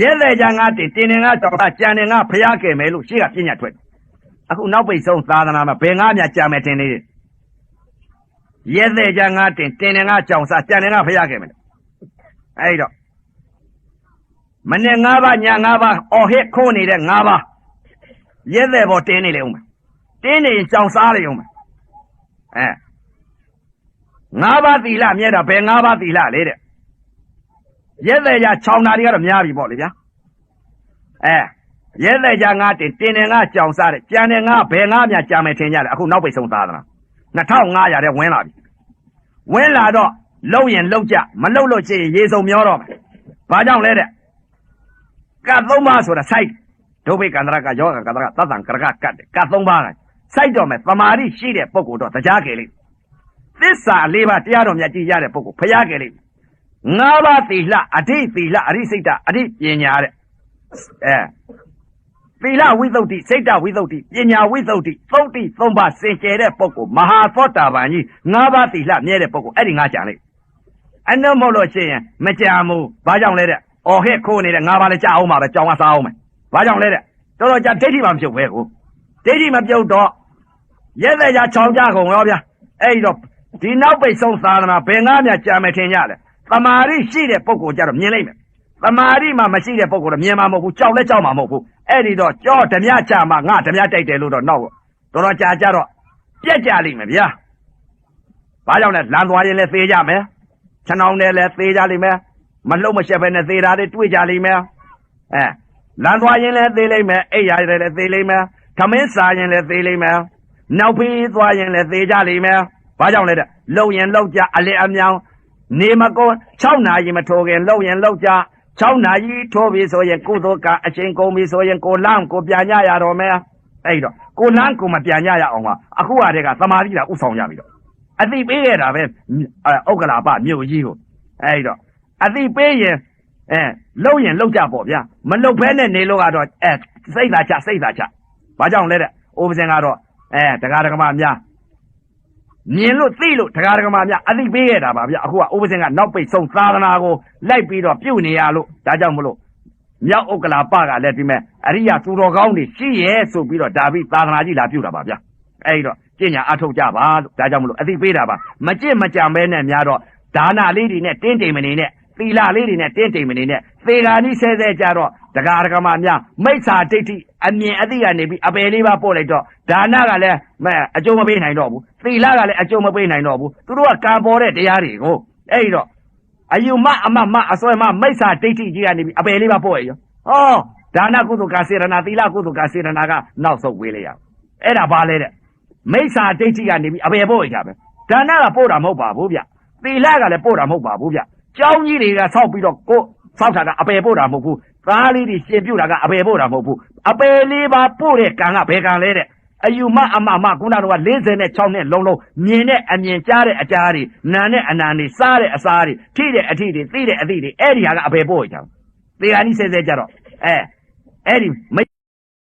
ရဲတဲ့ကြငါတင်တင်နေငါကြောင့်ကြံနေငါဖျားခဲ့မယ်လို့ရှေ့ကပြညာထွက်တယ်အခုနောက်ပိတ်ဆုံးသာသနာမှာဘယ်ငါမြကြံမယ်တင်နေရဲတဲ့ကြငါတင်တင်နေငါကြောင့်စားကြံနေငါဖျားခဲ့မယ်အဲ့တော့မနေ့၅ပါးည၅ပါးအော်ဟစ်ခိုးနေတဲ့၅ပါးရဲတဲ့ဘောတင်းနေလေဦးမယ်တင်းနေရင်ကြောင်စားလေဦးမယ်အဲ၅ပါးသီလမြဲတာဘယ်၅ပါးသီလလေတဲ့ ရဲတဲ့ကြ6နာရီကတော့များပြီပေါ့လေဗျာအဲရဲတဲ့ကြငါတင်တင်းနေငါကြောင်စားတယ်ကြံနေငါဘယ်ငါမြကြာမယ်ထင်ကြတယ်အခုနောက်ပိတ်ဆုံးသားသလား2500တဲ့ဝင်လာပြီဝင်လာတော့လုံရင်လုံကြမလုံလို့ရှိရင်ရေစုံမျောတော့မယ်ဘာကြောင့်လဲတဲ့ကတ်သုံးပါးဆိုတာစိုက်ဒုဗိကန္တရကယောဂကန္တရသတ္တံကရကကတ်တယ်ကတ်သုံးပါးကစိုက်တော့မယ်တမာရီရှိတဲ့ပုဂ္ဂိုလ်တော့တရားကြလိမ့်သစ္စာလေးပါးတရားတော်မြတ်ကြည်ရတဲ့ပုဂ္ဂိုလ်ဖျားကြလိမ့် ငါးပါးသီလအဋိသီလအရိစိတ်တအဋိပညာတဲ့အဲသီလဝိသုဒ္ဓိစိတ်တဝိသုဒ္ဓိပညာဝိသုဒ္ဓိသုတ်တိသုံးပါးစင်ကြယ်တဲ့ပုဂ္ဂိုလ်မဟာသောတာပန်ကြီးငါးပါးသီလမြဲတဲ့ပုဂ္ဂိုလ်အဲ့ဒီငါကြံလိမ့်အနုမဟုတ်လို့ရှိရင်မကြံဘူးဘာကြောင့်လဲတဲ့အော်ဟဲ့ခိုးနေတဲ့ငါးပါးလည်းကြအောင်ပါပဲကြောင်ကစားအောင်မယ်ဘာကြောင့်လဲတဲ့တော်တော်ကြာဒိဋ္ဌိမှမပြုတ်ပဲကိုဒိဋ္ဌိမပြုတ်တော့ရဲတဲ့ကြာချောင်းကြကုန်ရောဗျာအဲ့ဒီတော့ဒီနောက်ပိတ်ဆုံးသာသနာဘယ်ငါမြကြံမယ်ထင်ကြလဲ တမာရီရှိတဲ့ပုဂ္ဂိုလ်ကြတော့မြင်လိုက်မယ်တမာရီမှမရှိတဲ့ပုဂ္ဂိုလ်တော့မြင်မှာမဟုတ်ဘူးကြောက်လဲကြောက်မှာမဟုတ်ဘူးအဲ့ဒီတော့ကြောဓမြချမှာငါဓမြတိုက်တယ်လို့တော့နောက်တော်တော်ကြာကြတော့ပြက်ကြလိမ့်မယ်ဗျာဘာကြောင့်လဲလမ်းသွားရင်လည်းသေးကြမယ်ခြံအောင်နဲ့လည်းသေးကြလိမ့်မယ်မလှုပ်မရှက်ပဲနဲ့သေးတာတွေတွေ့ကြလိမ့်မယ်အဲလမ်းသွားရင်လည်းသေးလိမ့်မယ်အိယာတွေလည်းသေးလိမ့်မယ်ခမင်းစားရင်လည်းသေးလိမ့်မယ်နောက်ဖေးသွားရင်လည်းသေးကြလိမ့်မယ်ဘာကြောင့်လဲတဲ့လှုပ်ရင်လှုပ်ကြအလေအမြောင် နေမကော6နာရီမထိုးခင်လှုပ်ရင်လှုပ်ကြ6နာရီထိုးပြီဆိုရင်ကုသိုလ်ကအချိန်ကုန်ပြီဆိုရင်ကိုလမ်းကိုပြန်ညရတော့မယ်အဲ့တော့ကိုလမ်းကိုမပြန်ညရအောင်ပါအခုဟာတည်းကသမာဓိလာဥဆောင်ရပြီတော့အသိပေးခဲ့တာပဲအဲဥက္ကလာပမြို့ကြီးကိုအဲ့တော့အသိပေးရင်အဲလှုပ်ရင်လှုပ်ကြပေါ့ဗျာမလှုပ်ဘဲနဲ့နေလို့ကတော့အဲစိတ်သာချစိတ်သာချဘာကြောင့်လဲတဲ့အိုးပစင်ကတော့အဲတရားဓမ္မများ မြင်လို့သိလို့တရားဓမ္မများအသိပေးခဲ့တာပါဗျာအခုကအိုးပစင်ကနောက်ပိတ်ဆုံးသာသနာကိုလိုက်ပြီးတော့ပြုတ်နေရလို့ဒါကြောင့်မလို့မြောက်ဥက္ကလာပကလည်းဒီမဲ့အရိယသူတော်ကောင်းတွေရှိရဲ့ဆိုပြီးတော့ဒါပြီးသာသနာကြီးလာပြုတ်တာပါဗျာအဲ့တော့ကျင့်ညာအထုတ်ကြပါလို့ဒါကြောင့်မလို့အသိပေးတာပါမကြင့်မကြံပဲနဲ့များတော့ဒါနာလေးတွေနဲ့တင်းတိမ်မနေနဲ့သီလလေးတွေနဲ့တင်းတိမ်မနေနဲ့သေဃာနီးဆဲဆဲကြတော့တရားဓမ္မများမိစ္ဆာဒိဋ္ဌိ အမြင်အသိကနေပြီးအပယ်လေးပါပို့လိုက်တော့ဒါနကလည်းမဲအကျိုးမပေးနိုင်တော့ဘူးသီလကလည်းအကျိုးမပေးနိုင်တော့ဘူးသူတို့ကကံပေါ်တဲ့တရားတွေကိုအဲ့ဒီတော့အယူမအမမအစွဲမမိစ္ဆာဒိဋ္ဌိကြီးကနေပြီးအပယ်လေးပါပို့ရရောဟောဒါနကုသိုလ်ကစေရနာသီလကုသိုလ်ကစေရနာကနောက်ဆုတ်ဝေးလိုက်ရအောင်အဲ့ဒါဘာလဲတဲ့မိစ္ဆာဒိဋ္ဌိကနေပြီးအပယ်ပို့ရကြပဲဒါနကပို့တာမဟုတ်ပါဘူးဗျသီလကလည်းပို့တာမဟုတ်ပါဘူးဗျကျောင်းကြီးတွေကဆောက်ပြီးတော့ကိုဆောက်တာကအပယ်ပို့တာမဟုတ်ဘူး သားလေးတွေရှင်ပြုတ်တာကအပယ်ပို့တာမဟုတ်ဘူးအပယ်လေးပါပို့တဲ့ကံကဘယ်ကံလဲတဲ့အယူမအမမခုနကတော့46နဲ့လုံးလုံးမြင်တဲ့အမြင်ကြားတဲ့အကြားတွေနာတဲ့အနာတွေစားတဲ့အစားတွေထိတဲ့အထိတွေသိတဲ့အသိတွေအဲ့ဒီဟာကအပယ်ပို့ရကြတယ်သေဟာနီးဆဲဆဲကြတော့အဲအဲ့ဒီမိ